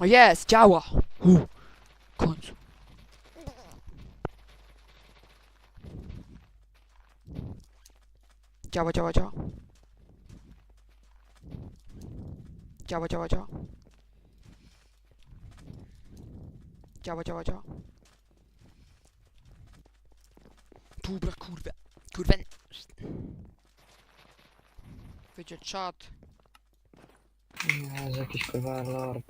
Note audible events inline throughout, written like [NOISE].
O jest, działa! U, końcu. Działa, działa, działa. Działa, działa, działa. Działa, działa, działa. Dobra, kurwa. Kurwa. Wyjdzie czat. Nie, że jakiś kurwa lord.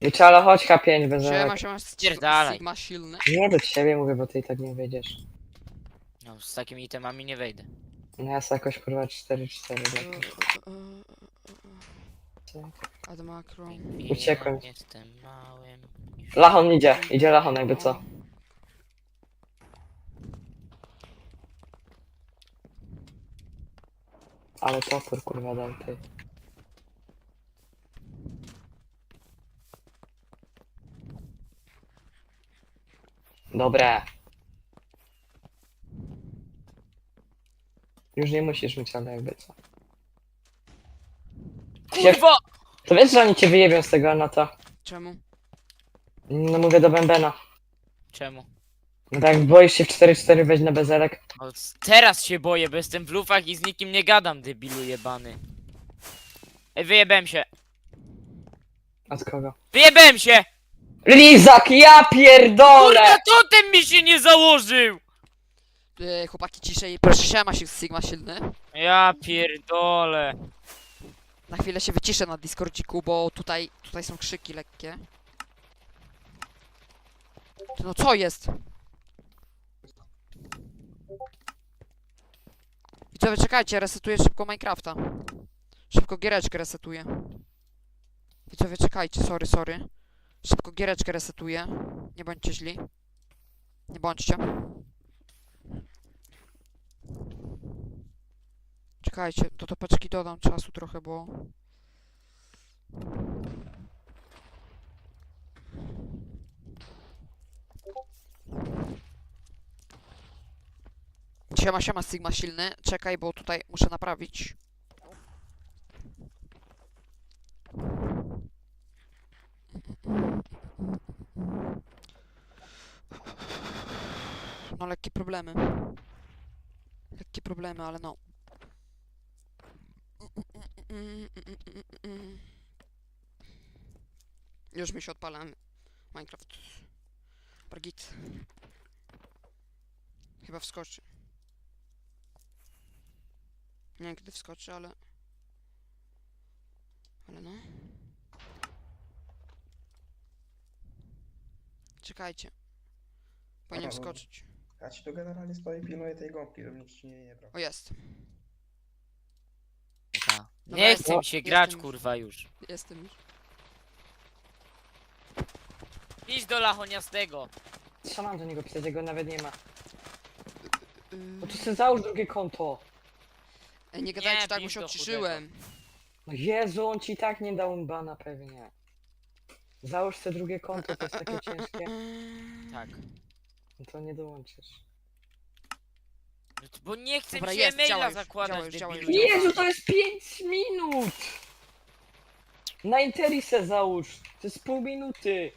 Wyczalo, chodź K5 bez Siema, siema, Spierdalaj. Sigma silny. Nie do ciebie mówię, bo ty i tak nie wyjdziesz. No, z takimi itemami nie wejdę. No ja sobie jakoś kurwa 4-4 E, jakoś. e, e, e. Uciekłem. Jestem małym. Lachon idzie, idzie Lachon jakby co. Ale topór kurwa dał ty. Dobre. Już nie musisz mieć, ale jakby co. Kurwa! To wiesz, że oni cię wyjebią z tego Anata? Czemu? No mówię do Bębena. Czemu? No tak, boisz się w 4-4 wejść na bezelek? O, c- teraz się boję, bo jestem w lufach i z nikim nie gadam, debilu jebany. Ej, wyjebałem się. Od kogo? Wyjebałem się! Lizak, ja pierdolę! Kurwa, totem mi się nie założył! E, chłopaki ciszej, proszę siema się Sigma silny. Ja pierdolę. Na chwilę się wyciszę na Discordziku, bo tutaj, tutaj są krzyki lekkie. Ty, No co jest? Widzowie, czekajcie, resetuję szybko Minecrafta. Szybko giereczkę resetuję. Widzowie, czekajcie, sorry, sorry. Szybko giereczkę resetuję. Nie bądźcie źli. Nie bądźcie. Czekajcie, do topeczki dodam czasu trochę, bo... Siema, siema, Sigma silny. Czekaj, bo tutaj muszę naprawić. No, lekkie problemy. Lekkie problemy, ale no. Już mi się odpala Minecraft. Brgit. Chyba wskoczy. Nie wiem kiedy wskoczy, ale... Ale no. Czekajcie. Powinien Dobra, wskoczyć. Ja ci tu generalnie stoję i pilnuję tej gąbki, żeby nikt ci nie, nie brał. O jest. Ta. Dobra, Nie jest- chcę mi się jestem grać, już. kurwa, już. Jestem już. Idź do lachoniastego. Trzymam do niego pisać, jego nawet nie ma. Yy, No to sobie załóż drugie konto. Ej, nie gadajcie tak, bo pisz się do odciszyłem. No Jezu, on ci tak nie dał bana pewnie. Załóż sobie drugie konto, to jest takie [LAUGHS] ciężkie. Tak. No to nie dołączysz. No to- Bo nie chcę Dobra, mi się jest, maila działa już, zakładać, już, działa już, debilu. działa. Jezu, to jest 5 minut! Na Interi se załóż. To jest pół minuty.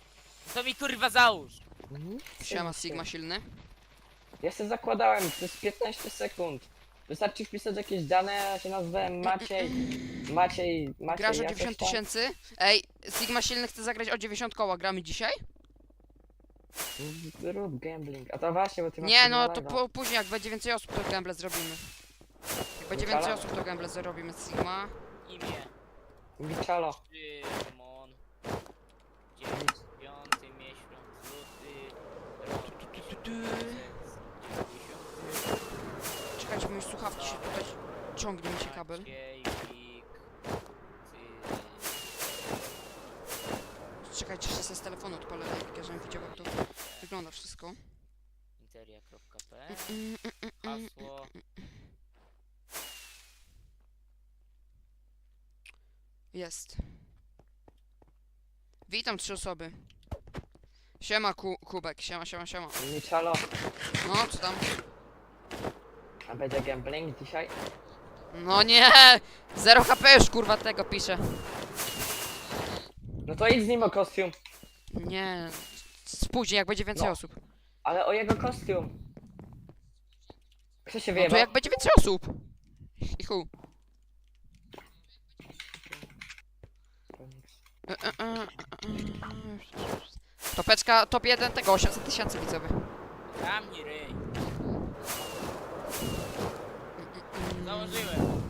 To mi kurwa załóż. Nic Siema, Sigma silny. Ja se zakładałem, to jest 15 sekund. Wystarczy wpisać jakieś dane, ja się nazwałem Maciej. Maciej, Maciej. Grasz o jakoś 90 tam. tysięcy? Ej, Sigma silny chce zagrać o 90 koła. Gramy dzisiaj? Rób gambling. A to właśnie, bo ty masz Nie, no to po, później jak będzie więcej osób, to gamble zrobimy. Jak będzie Wypala? więcej osób, to gamble zrobimy Sigma. Imię. Szymon. Dziewiąty miesiąc, luty. Rok Tu, tu, tu, tu. 1990. Mi słuchawki się tutaj ciągnie mi się kabel. Czekajcie, jeszcze sobie z telefonu odpalę tak, żebym widział jak to wygląda wszystko. interia.pl Mm, mm, mm. Hasło. Jest. Witam trzy osoby. Siema ku, Kubek, siema, siema, siema. Wiczalo. No, co tam? A będzie gambling dzisiaj? No nie! 0 HP już kurwa tego pisze. No to idź z nim o kostium. Nie. Spóźniej, jak będzie więcej No. osób. Ale o jego kostium. Kto się No to jak będzie więcej osób. I chuj. E, e, e, e, e. Topeczka, top 1 tego, 800 tysięcy widzowie. Zamknij ryj. Założyłem.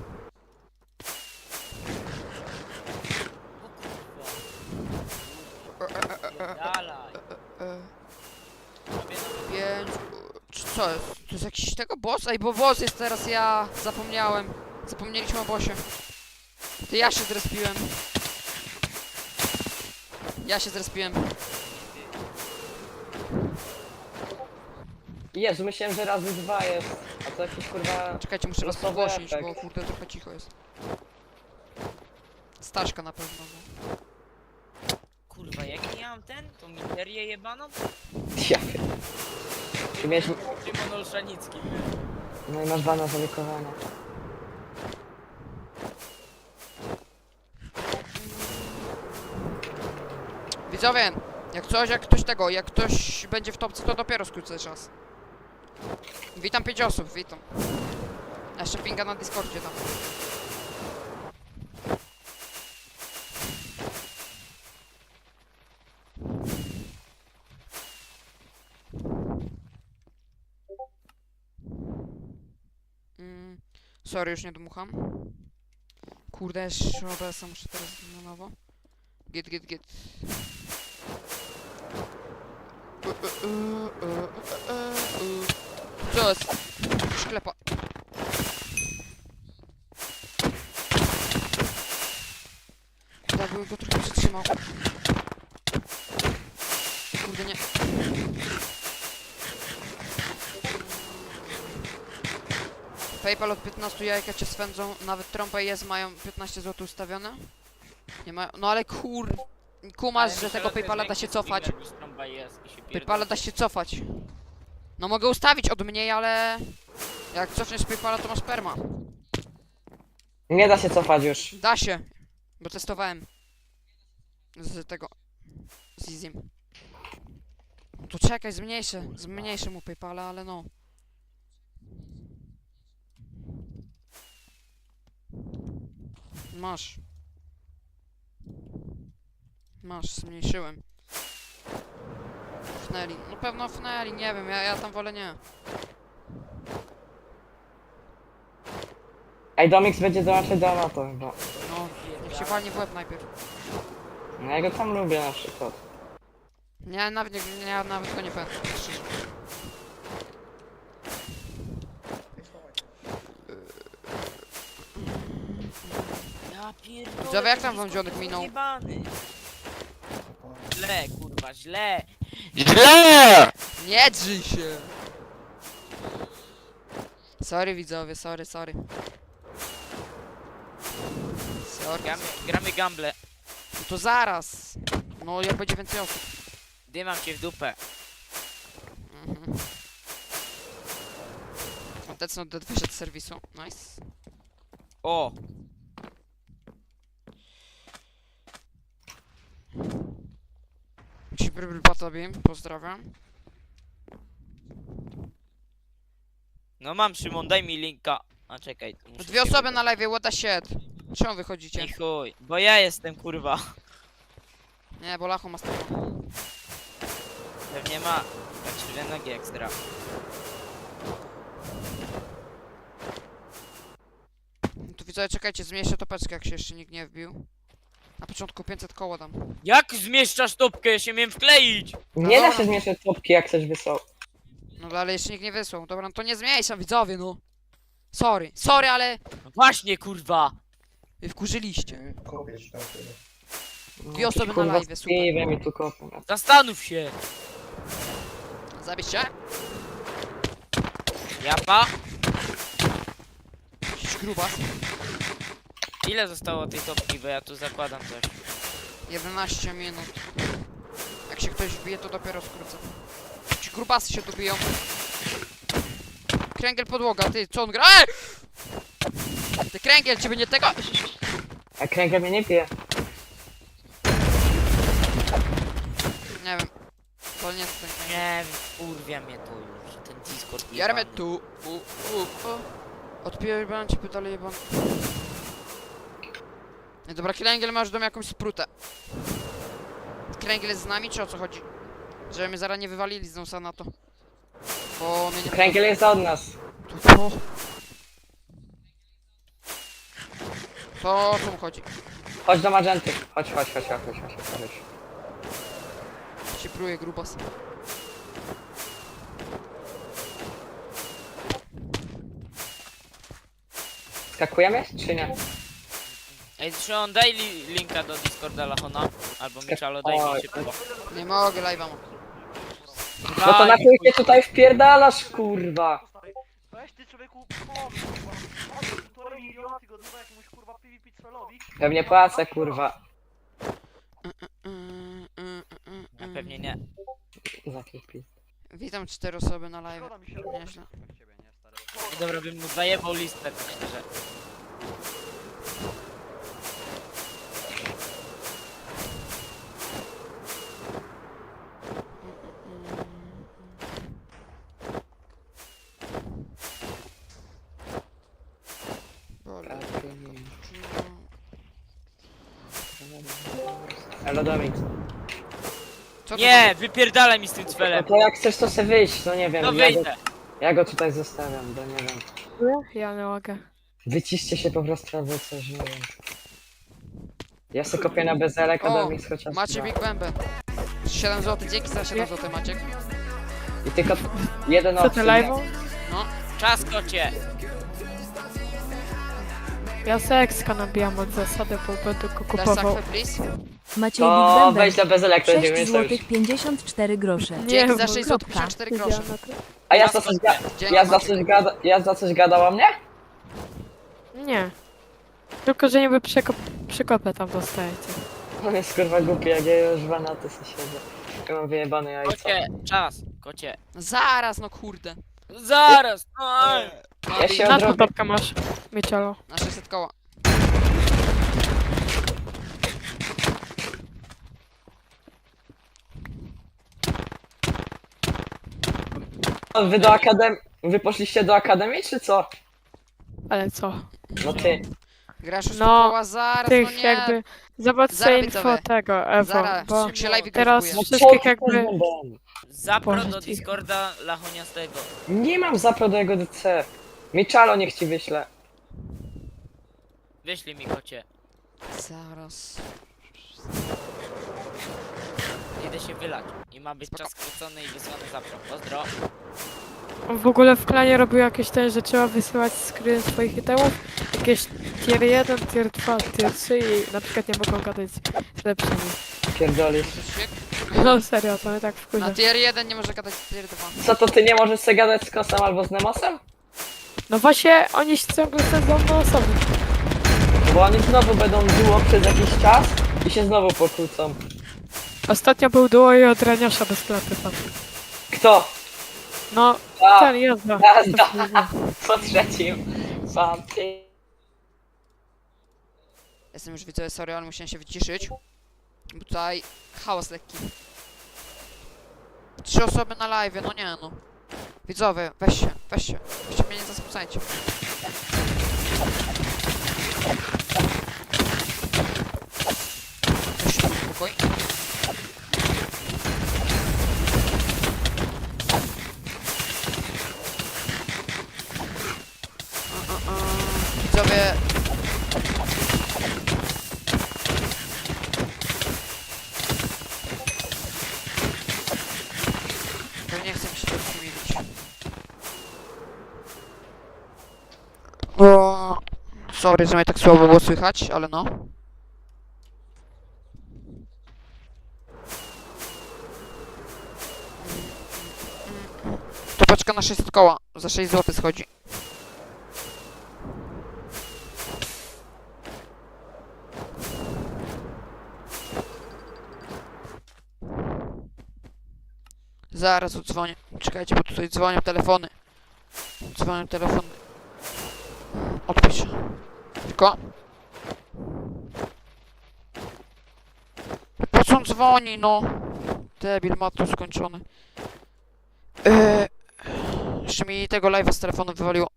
O kurwa. Dalej. Pięć... Czy co jest? To jest jakiś tego boss? Ej, bo boss jest teraz, ja zapomniałem. Zapomnieliśmy o bossie. To ja się zrespiłem. Ja się zrespiłem. Jezu, myślałem, że razy dwa jest. To jakiś kurwa... Czekajcie, muszę was Losowy efekt. bo kurde trochę cicho jest. Staszka na pewno. No. Kurwa, jak nie mam ten, tą minerię jebaną? Ja. Ty miałeś... Szymon Olszanicki. No i masz bana za likowanie. Widzowie, jak coś, jak ktoś tego, jak ktoś będzie w topce, to dopiero skrócę czas. Witam pięć osób, witam. Jeszcze pinga na Discordzie tam. Mm, sorry, już nie dmucham. Kurde, OBS-a muszę teraz na nowo. Git, git, git. Co jest? Szklepa. Tak, bym go trochę przytrzymał. Kurde, nie. Paypal od 15 jajka cię swędzą, nawet trąba jest, mają 15 zł ustawione. Nie mają, no ale kur... Kumasz, że tego Paypala da się cofać. Paypala da się cofać. No mogę ustawić od mniej, ale... Jak cofniesz Paypala, to masz perma. Nie da się cofać już. Da się. Bo testowałem. Z tego... Z Izim. To czekaj, zmniejszę. Zmniejszę mu Paypala, ale no. Masz. Masz, zmniejszyłem. Fneli. No pewno Fneli, nie wiem, ja, ja tam wolę nie. Ej, Domix będzie dołączać do Amato chyba. No, niech się walnie w łeb najpierw. No ja go tam lubię na przykład. Nie, nawet nie, nie, nawet go nie szczerze. Się. Ja pierdolę. Widzowie, jak tam wam dzionek minął? zjebany. Źle, kurwa, źle. Źle! Nie drzyj się! Sorry widzowie, sorry, sorry. Sorry. Gramy, gramy gamble. No to zaraz. No jak będzie więcej osób. Dymam cię w dupę. Mhm. Obecno do wyszedł z serwisu. Nice. O! Ci brybry po tobie, pozdrawiam. No mam Szymon, daj mi linka. A czekaj. tu muszę Dwie się osoby na live, what the shit. Czemu wychodzicie? I chuj, bo ja jestem kurwa. Nie, bo lachu ma tego. Pewnie ma. Tak krzywe nogi ekstra. To widzowie, czekajcie, zmniejszę topeczkę, jak się jeszcze nikt nie wbił. Na początku 500 koło dam. Jak zmieszczasz topkę? Ja się miałem wkleić! Nie da dobra. się zmieszać topki jak coś wysłał. No ale jeszcze nikt nie wysłał. Dobra, no to nie zmniejszam, widzowie, no. Sorry, sorry, ale No właśnie kurwa! wy wkurzyliście. Kopiesz tam tyle. Dwie osoby na live, super. piwem i tu kopię. Zastanów się! Zabierz się? Japa? Jakiś grubas. Ile zostało tej topki, bo ja tu zakładam coś. 11 minut. Jak się ktoś wbije, to dopiero skrócę. Ci grubasy się tu biją. Kręgiel podłoga, ty, co on gra? Ej! Ty kręgiel, ciebie nie tego... A kręgę mnie nie pije. Nie wiem. To nie jest ten kręgiel. Nie wiem, kurwia mnie to już, ten Discord Jarmy jebany. tu, u, u, u. Odpierdam ci pytale jebam. Nie, dobra, kręgiel masz dom jakąś sprutę. Kręgiel jest z nami, czy o co chodzi? Żeby mnie zaraz nie wywalili z nosa na to. Bo mnie nie... Kręgiel jest od nas. To co? To o co mu chodzi? Chodź do Magenty. Chodź, chodź, chodź, chodź, chodź, chodź, chodź. Się pruje grubas. Skakujemy, czy nie? Ej, Szymon, daj li linka do Discorda Lachona. Albo Michalo, daj mi szybko. Nie mogę, live'a mam. No to na chuj się tutaj wpierdalasz, kurwa. Weź ty człowieku pomóż, kurwa. Chodź, półtorej miliona tygodniowo jakiemuś kurwa PvP trollowi. Pewnie płacę, kurwa. Ja pewnie nie. Za. Witam cztery osoby na live. Szkoda mi się. Nieźle. Dobra, bym mu zajebał listę, tak szczerze. Elo Domik. Co to Nie, wypierdalaj mi z tym No to jak chcesz to se wyjść, no nie wiem. No ja, go, wyjdę. ja go tutaj zostawiam, bo nie wiem. Ja nie mogę. Wyciście się po prostu albo coś, nie wiem. Ja se kopię na bezelek, a O, Domik chociaż Macie dwa. Big Bambę. 7 zł, dzięki za 7 zł Maciek. I tylko jeden Co ty obcy, live'ą? Czas kocie. Ja sekska nabijam od zasady, bo będę go Dasz kupował. please? Maciej To Big weź na bezelek, to 6 będziemy zł sojusz. 54 grosze. Dzięki za bo- 6 zł, kropka. 54 grosze. A ja za coś, ga Dzięki ja za Maciek. coś, gada ja za coś gadał o mnie? Nie. Tylko, że niby przekop przekopę tam dostajecie. On jest kurwa głupi, jak ja już na ty se siedzę. Ja mam wyjebane jajco. Kocie, czas, kocie. Zaraz, no kurde. Zaraz! No, Ja się Na odrobię. topkę masz, Mieciolo? Na 600 koła. Wy do akademii... Wy poszliście do akademii, czy co? Ale co? No ty. Grasz już No, no, koła, zaraz, no Tych nie. jakby... Zobacz sobie info tego, Ewo, Zaraz, bo teraz grupuje. wszystkich jakby... Zapro Boże, do cicho. Discorda Lachoniastego. Nie mam zapro do jego DC. Miczalo niech ci wyśle. Wyślij mi kocie. Zaraz. Idę się wylać. I ma być czas skrócony i wysłany zapro. Pozdro. W ogóle w klanie robił jakieś ten, że trzeba wysyłać screen swoich itemów, jakieś tier 1, tier 2, tier 3 i na przykład nie mogą gadać z lepszymi. Pierdolisz. No serio, to mnie tak Na wkurza. tier 1 nie może gadać tier 2. Co to ty nie możesz sobie gadać z Kosem albo z Nemosem? No właśnie, oni się ciągle sędzą na osoby. Bo oni znowu będą duo przez jakiś czas i się znowu pokłócą. Ostatnio był duo i od Raniasza bez klaty pan. Kto? No, A, ten jazda. Jazda. [LAUGHS] po trzecim. Sam ty. Jestem już widzowie, sorry, ale musiałem się wyciszyć. Bo tutaj chaos lekki. Trzy osoby na live, no nie no. Widzowie, weź się, weź się. Weź się spokój. A, a, a. Widzowie, To nie chcę mi się to przemienić. O, sorry, że mnie tak słabo było słychać, ale no. To paczka na 600 koła, za 6 zł schodzi. Zaraz odzwonię. Czekajcie, bo tutaj dzwonią telefony. Dzwonią telefony. odpiszę. Tylko... Po co on dzwoni, no? Debil, ma tu skończony. Yy, jeszcze mi tego live'a z telefonu wywaliło.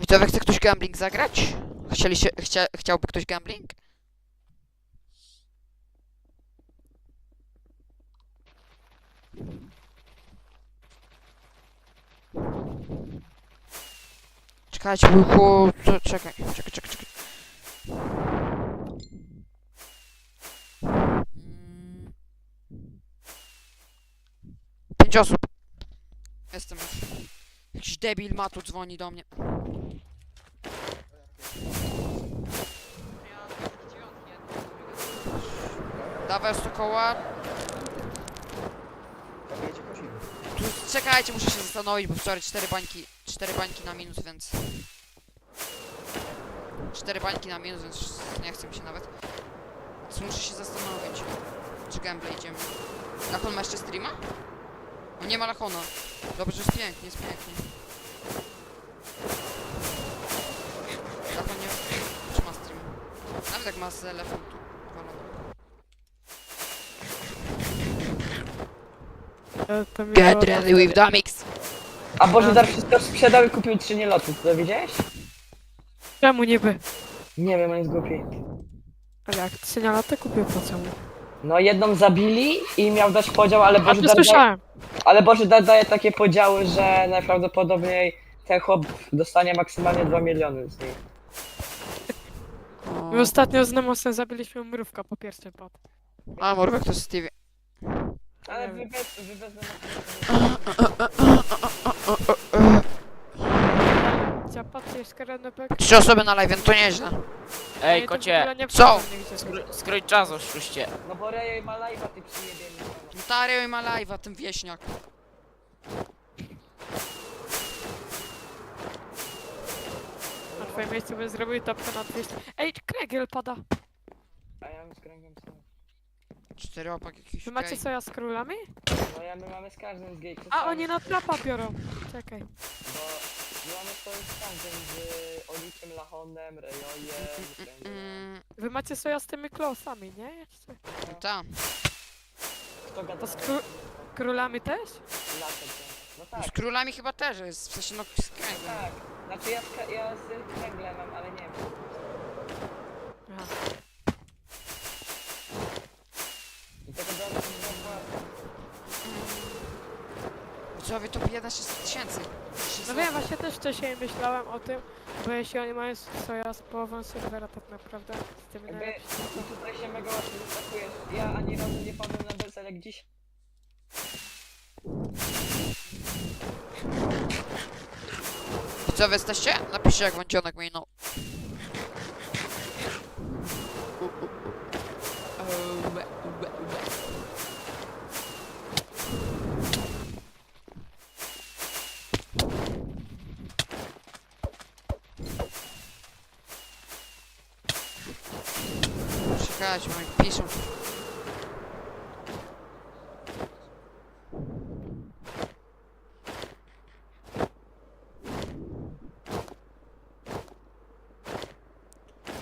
Widzowie, chce ktoś gambling zagrać? Chcieli się, chcia, chciałby ktoś gambling? Czekajcie, buchu, co, czekaj, czekaj, czekaj, czekaj. Pięć osób. Jestem. Jakiś debil ma tu dzwoni do mnie. Dawaj sto koła. Tu, czekajcie, muszę się zastanowić, bo wczoraj cztery bańki, cztery bańki na minus, więc... Cztery bańki na minus, więc nie chcę się nawet. Więc muszę się zastanowić, czy gameplay idziemy. Lachon ma jeszcze streama? No nie ma Lachona. Dobrze, jest pięknie, jest pięknie. Lachon nie... Czy ma streama? Nawet jak ma z elefem tu. E, mi Get ready with the A Bożydar wszystko sprzedał i kupił trzy nieloty, to widziałeś? Czemu niby? Nie wiem, on jest głupi. Ale jak trzy lata kupił, po co mu? No jedną zabili i miał dać podział, ale A to daje, słyszałem. ale Bożydar daje takie podziały, że najprawdopodobniej ten chłop dostanie maksymalnie 2 miliony z nich. My ostatnio z Nemosem zabiliśmy mrówka po pierwszym pad. A, Morwek to jest Stevie. Ale wy bez, wy bez Karenepek? Trzy osoby na live, to nieźle. Ej, kocie, Co? skrój czas oszczęście. No bo Rejo ma live'a, ty przyjebiemy. Tario i ma live'a, ten wieśniak. Na twoim miejscu bym zrobił topkę na 200. Ej, Kregiel pada. A ja mam z kręgiem sobie. Cztery opak jakiś Wy macie gej. soja z królami? No ja my mamy z każdym z gejków. A, oni na trapa biorą. Czekaj. Bo mamy to z każdym, z Olikiem, Lachonem, Rejojem, Kręgiem. Mm, Wy macie soja z tymi klosami, nie? Jeszcze. ta. Kto gada To z kró królami też? Latem, No tak, Z królami chyba też jest, w sensie no z kręglem. tak. Znaczy ja z, ja z kręglem mam, ale nie wiem. Aha. I tego do nas nie zapłacę. Widzowie to bije 600 tysięcy. No wiem, właśnie też wcześniej myślałem o tym, bo jeśli oni mają soja z połową serwera tak naprawdę, z Jakby najlepszymi. i tutaj się mega łatwo zaskakujesz. Ja ani razu nie padłem na Belsel jak dziś. Widzowie jesteście? Napiszcie jak wącionek minął. Bo mi piszą.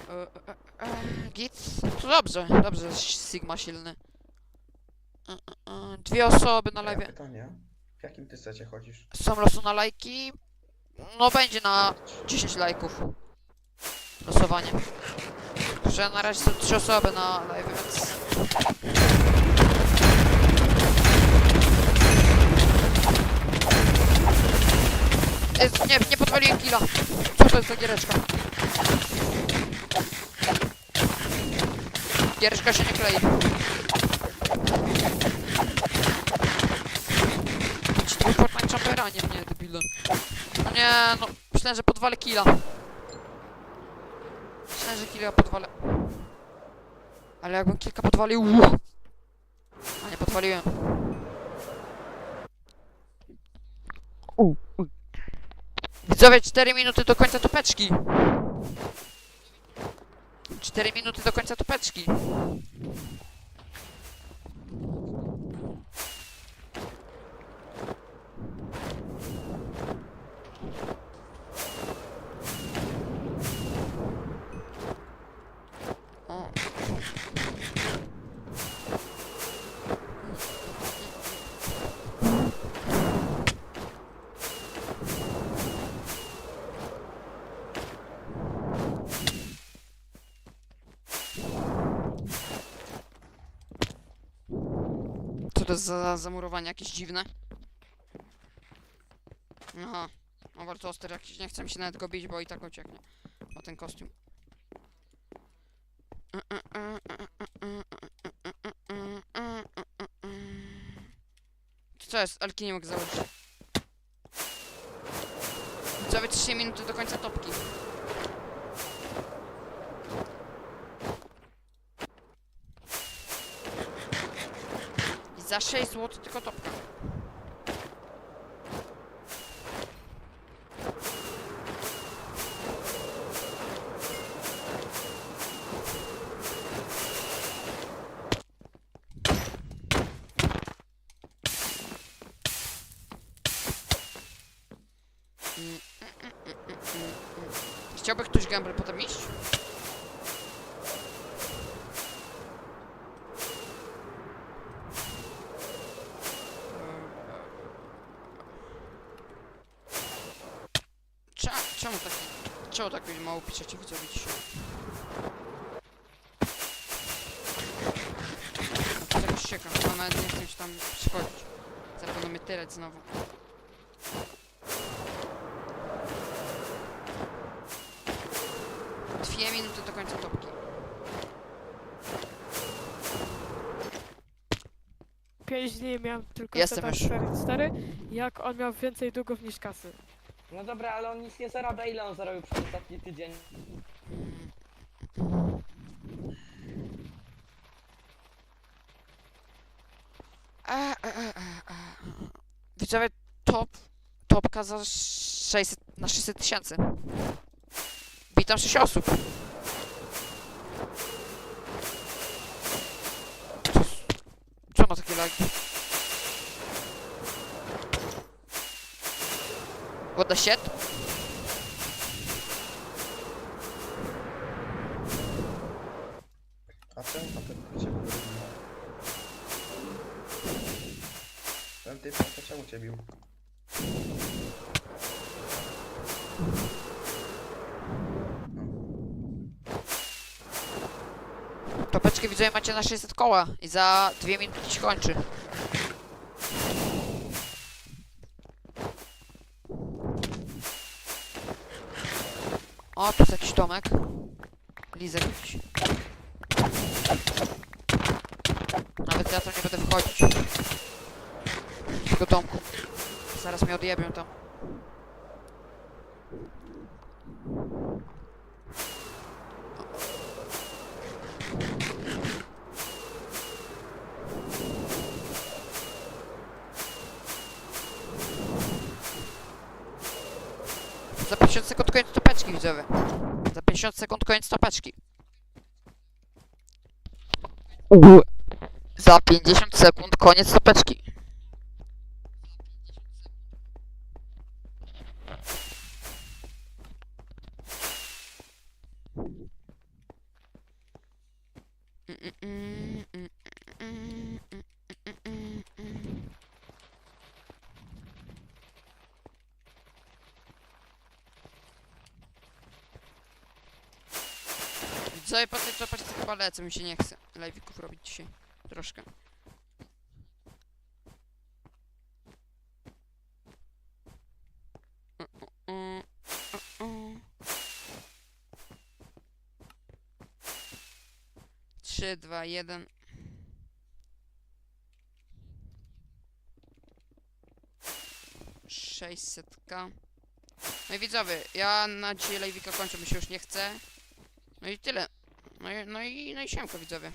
E, e, e, Git? To dobrze, dobrze, Sigma silny. E, e, e, Dwie osoby na live. pytanie, w jakim ty secie chodzisz? Są losu na lajki. No będzie na 10 lajków. Losowanie. Że na razie są trzy osoby na live, więc... Jest, nie, nie podwaliłem killa. Co to jest za giereczka? Giereczka się nie klei. Ci Fortnite Chambera, nie mnie, debile. No nie, no, myślałem, że podwalę killa. Myślałem, że killa podwalę. Ale jakbym kilka podwalił... A nie podwaliłem. Widzowie, 4 minuty do końca topeczki. 4 minuty do końca topeczki. To jest za zamurowanie jakieś dziwne? Aha. No Wartoster jakiś, nie chcę mi się nawet go bić, bo i tak ucieknie. O ten kostium. Co jest? Alki nie mogę założyć. Widzowie 3 minuty do końca topki. I za 6 zł tylko topka. Mm, mm, mm, mm, mm, mm. Chciałby ktoś gamble potem iść? Cze- Czemu tak, czemu tak mało piszecie widzowie dzisiaj? No to jakoś ciekawe, a nawet nie chcę już tam przychodzić. Będą mnie tyrać znowu. Dwie minuty do końca topki. Pięć dni miałem tylko Jestem już. 4 jak on miał więcej długów niż kasy. No dobra, ale on nic nie zarabia. Ile on zarobił przez ostatni tydzień? E, e, e, e, e. Widzowie, top, topka za 600, na 600 tysięcy. Witam 6 osób. Co, s- co ma takie lagi? What the shit? A czemu tam ten cię bił? Ten typ to czemu cię bił? Topeczki widzowie macie na 600 koła i za 2 minuty się kończy. O, tu jest jakiś domek. Lizek jakiś. Nawet ja tam nie będę wchodzić. Do domku. Zaraz mnie odjebią tam. Za 50 sekund koniec topeczki widzowie. Za 50 sekund koniec topeczki. Za 50 sekund koniec topeczki. Widzowie, po tej topeczce chyba mi się nie chce live'ików robić dzisiaj. Troszkę. Trzy, dwa, jeden. Sześćsetka. No i widzowie, ja na dzisiaj live'ika kończę, mi się już nie chce. No i tyle. No i, no i, no i siemko widzowie.